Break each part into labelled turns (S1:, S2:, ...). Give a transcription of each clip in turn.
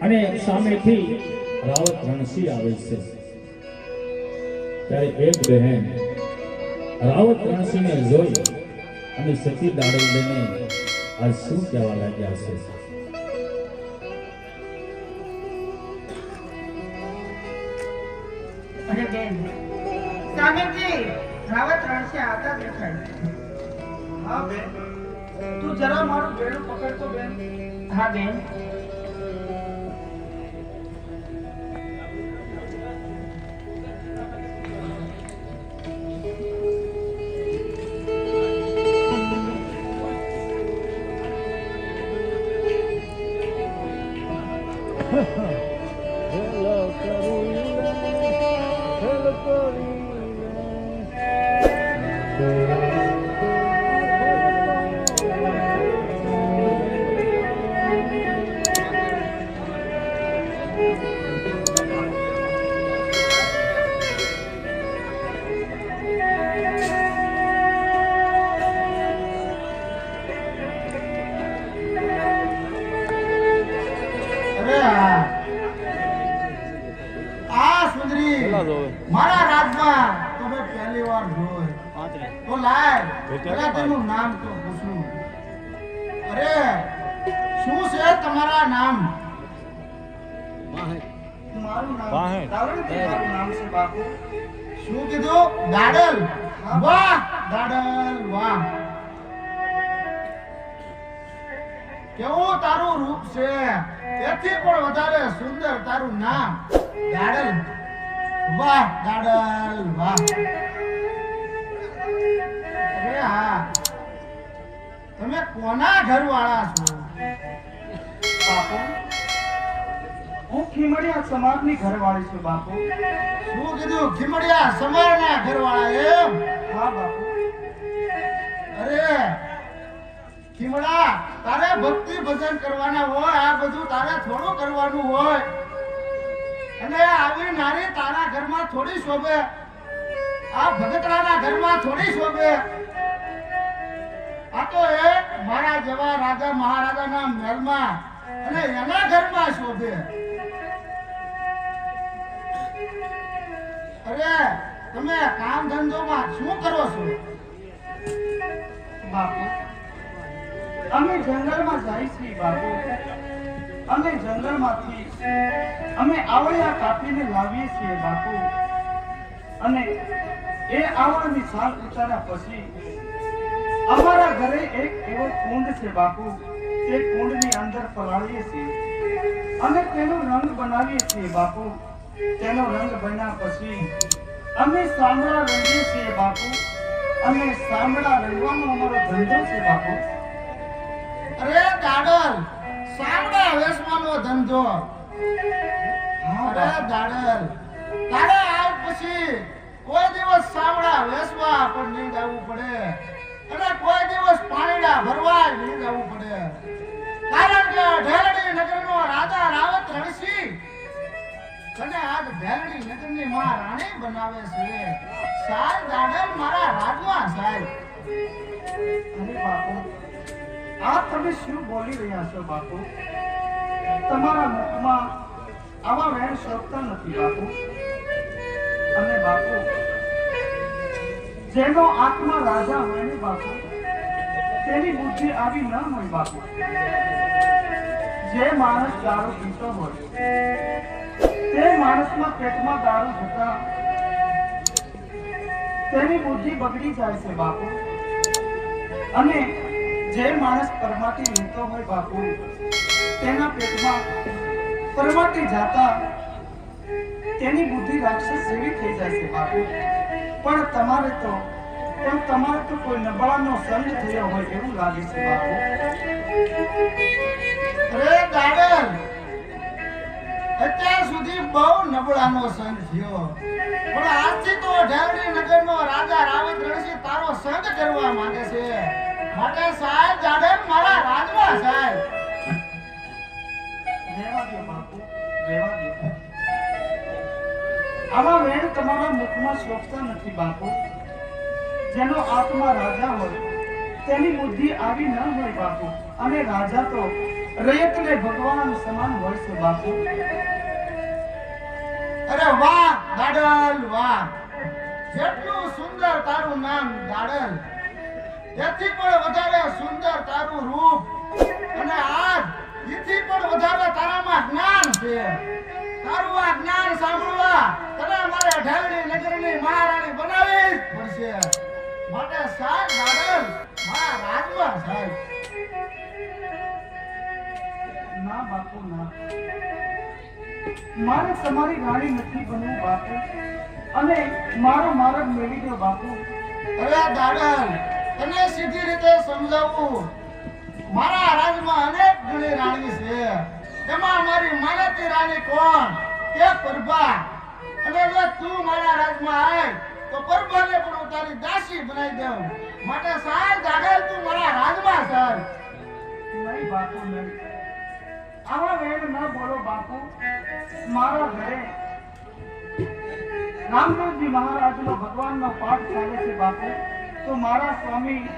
S1: અને સામેથી રાવત રણસી આવે છે. ત્યારે એક બહેન રાવત રણસીને જોઈ અને સતી દાડોદને આ શું કહેવા લાગ્યા છે?
S2: અરે બેન સામેથી રાવત રણસી આવતા દેખાય
S3: હા બેન. તું જરા મારું બેડું પકડતો બેન
S2: હા બેન
S3: અરે મારા રાજમાં તમે પહેલી વાર જોય તો લાય. પેલા તેનું નામ તો પૂછું અરે શું છે તમારા નામ? મારું નામ મારું નામ છે બાપુ? શું કીધું? દાડલ. વાહ દાડલ વાહ. કેવું તારું રૂપ છે? તેથી પણ વધારે સુંદર તારું નામ. દાડલ. વાહ દાડલ વાહ. અરે હા. તમે કોના ઘરવાળા છો? બાપુ હું ખીમડિયા સમાજની ઘરવાળી છું બાપુ. શું કીધું? ખીમડિયા સમાજના ઘરવાળા એમ? હા બાપુ. અરે ખીમડા તારે ભક્તિ ભજન કરવાના હોય આ બધું તારે થોડું કરવાનું હોય. અને આવી નારી તારા ઘરમાં થોડી શોભે. આ ભગતરાના ઘરમાં થોડી શોભે. આ તો એ મારા જેવા રાજા મહારાજાના મહેલમાં અને એના ઘરમાં શોભે. અરે, તમે કામ ધંધોમાં શું કરો છો? બાપુ, અમે જંગલમાં જાય છીએ બાપુ. અમે જંગલમાંથી અમે આવળિયા કાપીને લાવીએ છીએ બાપુ. અને એ આવળની છાલ ઉતાર્યા પછી અમારા ઘરે એક એવો કુંડ છે બાપુ. તે કુંડની અંદર પલાળીએ છીએ. અને તેનો રંગ બનાવીએ છીએ બાપુ. તેનો રંગ બન્યા પછી અમે સાંભળા રંગીએ છીએ બાપુ. અને સાંભળા રંગવાનો અમારો ધંધો છે બાપુ. અરે દાડલ, સાંભળા વેસવાનો ધંધો. માં રાણી બનાવે છે. સાહેબ મારા રાજમાં સાહેબ આ તમે શું બોલી રહ્યા છો બાપુ? તમારા મુખમાં આવા વહેણ શોધતા નથી, બાપુ. અને બાપુ, જેનો આત્મા રાજા હોય ને, બાપુ, તેની બુદ્ધિ આવી ન હોય, બાપુ. જે માણસ દારૂ પીતો હોય, તે માણસના પેટમાં દારૂ જતા, તેની બુદ્ધિ બગડી જાય છે, બાપુ. અને જે માણસ પરમાટી લેતો હોય, બાપુ, તેના પેટમાં પરમાટી જાતા તેની બુદ્ધિ રાક્ષસ જેવી થઈ જશે બાપુ. પણ તમારે તો પણ તમારે તો કોઈ નબળાનો સંગ થયો હોય એવું લાગે છે બાપુ. અરે દાડલ અત્યાર સુધી બહુ નબળાનો સંગ થયો. પણ આજથી તો ઢેરડી નગરનો રાજા રાવત રણસિંહ તારો સંગ કરવા માંગે છે. માટે સાહેબ જાડેર મારા રાજમાં સાહેબ. આવા વેણ તમારા મુખમાં શોભતા નથી બાપુ. જેનો આત્મા રાજા હોય, તેની બુદ્ધિ આવી ન હોય બાપુ. અને રાજા તો રયતને ભગવાન સમાન હોય છે બાપુ.
S4: અરે વાહ, દાડલ, વાહ. જેટલું સુંદર તારું નામ દાડલ, એથી પણ વધારે સુંદર તારું રૂપ. અને આજ એથી પણ વધારે તારામાં જ્ઞાન છે. તારું આ જ્ઞાન સાંભળવા તને મારે અઢારણી નગરની મહારાણી બનાવી પડશે. માટે સાહેબ દાડલ મારા રાજમાં સાહેબ.
S3: ના બાપુ ના. મારે તમારી રાણી નથી બનવું બાપુ. અને મારો માર્ગ મેળવી દો બાપુ.
S4: અરે દાડલ તને સીધી રીતે સમજાવું. મારા રાજમાં અનેક ઘણી રાણી છે. તેમાં મારી માનતી રાણી કોણ? કે પ્રભા અને જો તું મારા રાજમાં આવે તો પરભાને પણ હું તારી દાસી બનાવી દઉં. માટે સાહેબ દાડલ તું મારા રાજમાં સર.
S3: નહીં બાપુ, નહીં. આવા વેણ ન બોલો બાપુ. મારા ઘરે રામદેવજી મહારાજનો ભગવાનનો પાઠ ચાલે છે બાપુ. તો મારા સ્વામી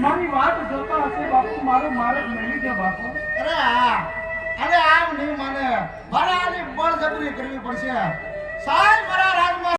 S3: મારી વાત જોતા હશે બાપુ, મારો માર્ગ મેળવી દે બાપુ.
S4: અરે હા અરે આમ નહીં માને. મારે આની બળજબરી કરવી પડશે. સાહેબ મારા